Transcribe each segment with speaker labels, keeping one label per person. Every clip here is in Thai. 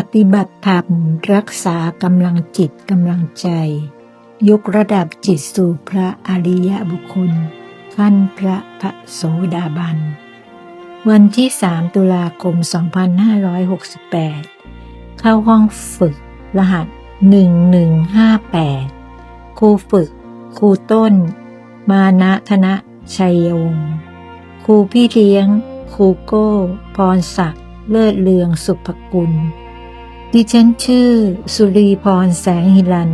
Speaker 1: ปฏิบัติธรรม รักษากำลังจิตกำลังใจ ยกระดับจิตสู่พระอริยบุคคลขั้นพระพระโสดาบัน วันที่ 3 ตุลาคม 2568 เข้าห้องฝึกรหัส 1158 ครูฝึก ครูต้น มานะธนะชัยวงศ์ครูพี่เลี้ยง ครูโก้ พรศักดิ์เลิศเลืองสุภกุล ดิฉันชื่อ สุรีพรแสงหิรัน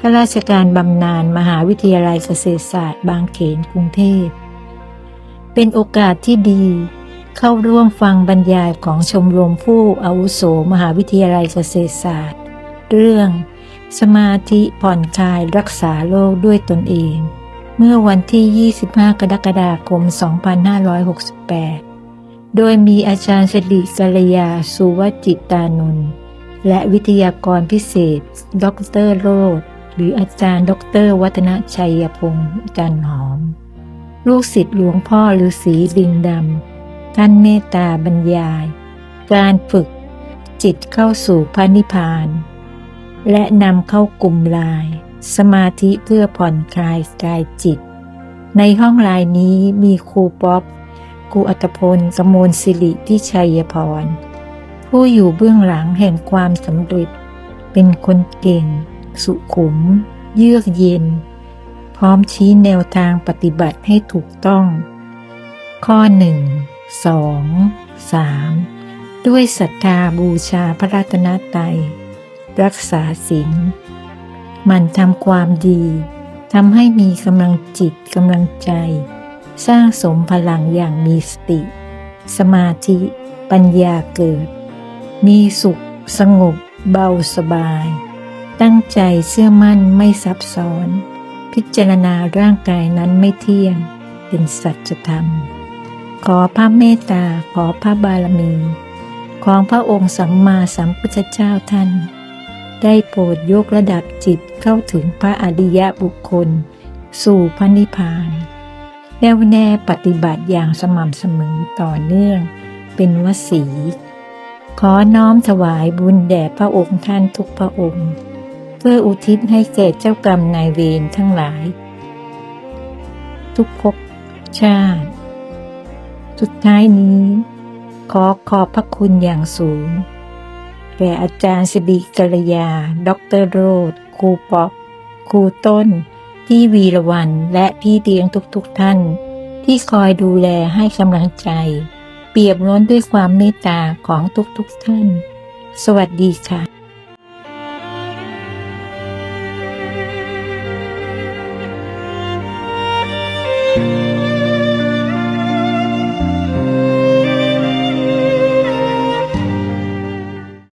Speaker 1: ข้าราชการบำนาญมหาวิทยาลัยเกษตรศาสตร์ บางเขนกรุงเทพ เป็นโอกาสที่ดี เข้าร่วมฟังบรรยายของชมรมผู้อาวุโสมหาวิทยาลัยเกษตรศาสตร์ เรื่อง สมาธิผ่อนคลายรักษาโรคด้วยตนเอง เมื่อวันที่ 25 กรกฎาคม 2568 โดยมีอาจารย์สิริกัลยา สุวจิตานนท์ และวิทยากรพิเศษ ดรโรธหรืออาจารย์ ดร วัฒนชัยพงศ์จันหอม ลูกศิษย์หลวงพ่อฤาษีลิงดำ ท่านเมตตาบรรยาย การฝึกจิตเข้าสู่พระนิพพาน และนำเข้ากลุ่มลาย สมาธิเพื่อผ่อนคลายกายจิต ในห้องลายนี้มีครูป๊อปครูอัตพลกมลสิริพิชัยพร ผู้อยู่เบื้องหลังแห่งความสำเร็จ เป็นคนเก่ง สุขุม เยือกเย็น พร้อมชี้แนวทางปฏิบัติให้ถูกต้อง ข้อ1 2 3ด้วยศรัทธาบูชาพระรัตนตรัยรักษาศีลหมันทำความดีทำให้มีกำลังจิตกำลังใจ สร้างสมพลังอย่างมีสติ สมาธิ ปัญญาเกิด มีสุข สงบ เบาสบาย ตั้งใจเชื่อมั่นไม่ซับซ้อน พิจารณาร่างกายนั้นไม่เที่ยง เป็นสัจธรรม ขอพระเมตตาขอพระบารมี ของพระองค์สัมมาสัมพุทธเจ้าท่าน ได้โปรดยกระดับจิตเข้าถึงพระอริยบุคคล สู่พระนิพพานแน่วแน่ปฏิบัติอย่างสม่ำเสมอต่อเนื่อง เป็นวสี ขอน้อมถวายบุญแด่พระองค์ท่านทุกพระองค์ เพื่ออุทิศให้แก่เจ้ากรรมนายเวรทั้งหลาย ทุกภพชาติ สุดท้ายนี้ ขอขอบพระคุณอย่างสูงแก่อาจารย์สิริกัลยา ดรโรธครูป๊อกครูต้น พี่วีรวันและพี่เลี้ยงทุกๆทท่าน ที่คอยดูแลให้กำลังใจ เปรียบล้นด้วยความเมตตาของทุกๆทท่าน สวัสดีค่ะ